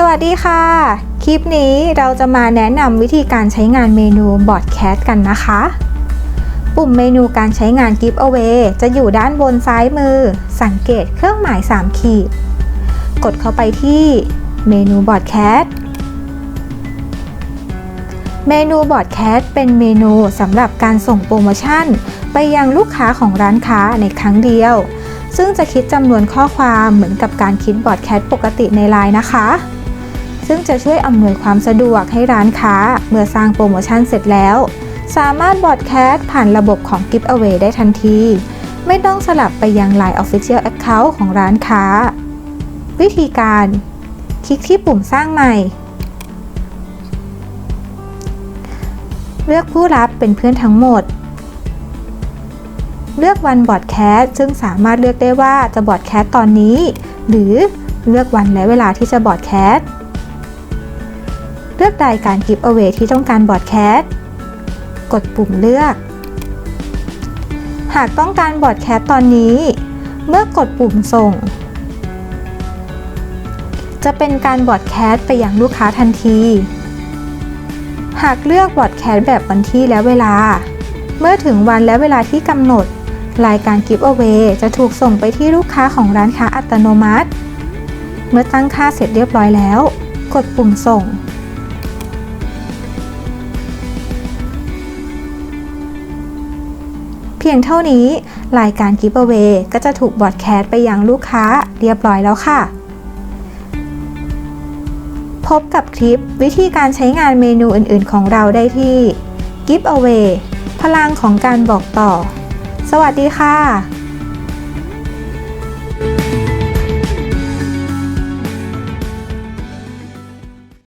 สวัสดีค่ะ คลิปนี้เราจะมาแนะนำวิธีการใช้งานเมนูบอร์ดแคสกันนะคะ ปุ่มเมนูการใช้งาน Giveaway จะอยู่ด้านบนซ้ายมือ สังเกตเครื่องหมาย 3 ขีด กดเข้าไปที่เมนูบอร์ดแคสเมนูบอร์ดแคสเป็นเมนูสำหรับการส่งโปรโมชั่น ไปยังลูกค้าของร้านค้าในครั้งเดียว ซึ่งจะคิดจำนวนข้อความเหมือนกับการคิดบอร์ดแคสปกติในไลน์นะคะ ซึ่งจะช่วยอำนวยความสะดวกให้ร้านค้า เมื่อสร้างโปรโมชั่นเสร็จแล้ว สามารถบอร์ดแคสผ่านระบบของ Giveaway ได้ทันที ไม่ต้องสลับไปยัง Line Official Account ของร้านค้า วิธีการ คลิกที่ปุ่มสร้างใหม่ เลือกผู้รับเป็นเพื่อนทั้งหมดเลือกวันบอร์ดแคสซึ่งสามารถเลือกได้ว่าจะบอร์ดแคสตอนนี้ หรือเลือกวันและเวลาที่จะบอร์ดแคส เลือกรายการ Giveaway ที่ต้องการบอร์ดแคสกดปุ่มเลือก หากต้องการบอร์ดแคสตอนนี้ เมื่อกดปุ่มส่ง จะเป็นการบอร์ดแคสไปยังลูกค้าทันที หากเลือกบอร์ดแคสแบบวันที่และเวลา เมื่อถึงวันและเวลาที่กำหนด รายการ Giveaway จะถูกส่งไปที่ลูกค้าของร้านค้าอัตโนมัติ เมื่อตั้งค่าเสร็จเรียบร้อยแล้ว กดปุ่มส่ง พียงเท่านี้ รายการกิฟเวย์ก็จะถูกบอร์ดแคสไปยังลูกค้าเรียบร้อยแล้วค่ะ พบกับคลิปวิธีการใช้งานเมนูอื่นๆ ของเราได้ที่ Giveaway พลังของการบอกต่อ สวัสดีค่ะ